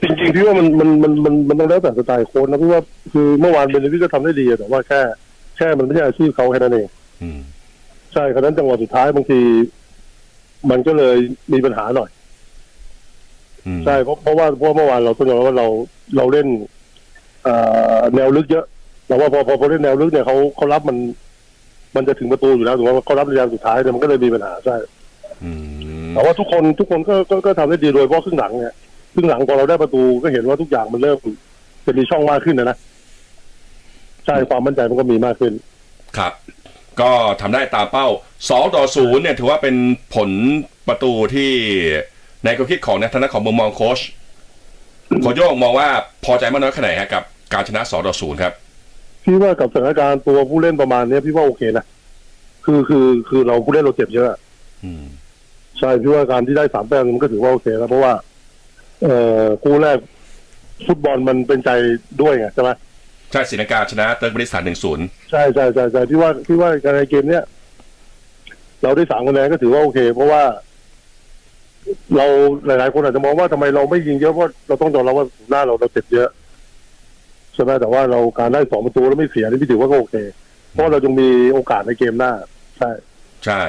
จริงๆพี่ว่ามันมันมันมันมันต้องแล้วแต่สไตล์โค้ชนะพี่ว่าคือเมื่อวานเบนวิก็ทำได้ดีอะแต่ว่าแค่ แค่มันไม่ใช่อาชีพเขาแค่นั้นเองอืม ใช่ครั้นั้นจังหวะสุดท้ายบางที มันก็เลยมีปัญหาหน่อย อืมใช่เพราะเพราะว่าเพราะว่าเมื่อวานเราต้องยอมรับว่าเราเราเล่นเอ่อแนวลึกเยอะแต่ว่าพอพอพอเล่นแนวลึกเนี่ยเขาเขารับมัน มันจะถึงประตูอยู่แล้วถูกไหมว่าเขารับระยะสุดท้ายเนี่ยมันก็เลยมีปัญหาใช่อืมแต่ว่าทุกคนทุกคนก็ก็ก็ทำได้ดีโดยเฉพาะครึ่งหลังเนี่ย ครึ่งหลังพอเราได้ประตูก็เห็นว่าทุกอย่างมันเริ่มจะมีช่องมากขึ้นนะนะใช่ความมั่นใจมันก็มีมากขึ้น ครับ ก็ทำได้ตามเป้าสองต่อศูนย์เนี่ย ถือว่าเป็นผลประตูที่ในความคิดของในฐานะของมุมมองโค้ชโคชโยงมองว่าพอใจมากน้อยแค่ไหนฮะกับ การชนะสองต่อศูนย์ครับพี่ว่ากับสถานการณ์ตัวผู้เล่นประมาณเนี้ยพี่ว่าโอเคนะคือคือคือเราผู้เล่นเราเจ็บเยอะอืมใช่พี่ว่าการที่ได้สามแต้มมันก็ถือว่าโอเคแล้วเพราะว่า เอ่อคู่แรกฟุตบอลมันเป็นใจด้วยไงใช่ไหมใช่ศรีลังกาชนะเติร์กเมนิสถานหนึ่งศูนย์ใช่ใช่ใช่ใช่พี่ว่าพี่ว่าการในเกมเนี้ยเราได้สามคะแนนก็ถือว่าโอเค เพราะว่า เราหลาย ๆ คนอาจจะมองว่าทำไมเราไม่ยิงเยอะเพราะเราต้องยอมรับว่าหน้าเราเราเจ็บเยอะใช่ไหมแต่ว่าเราการได้สองประตูแล้วไม่เสียนี่พี่ถือว่าก็โอเค เพราะว่าเรายังมีโอกาสในเกมหน้า ใช่ ใช่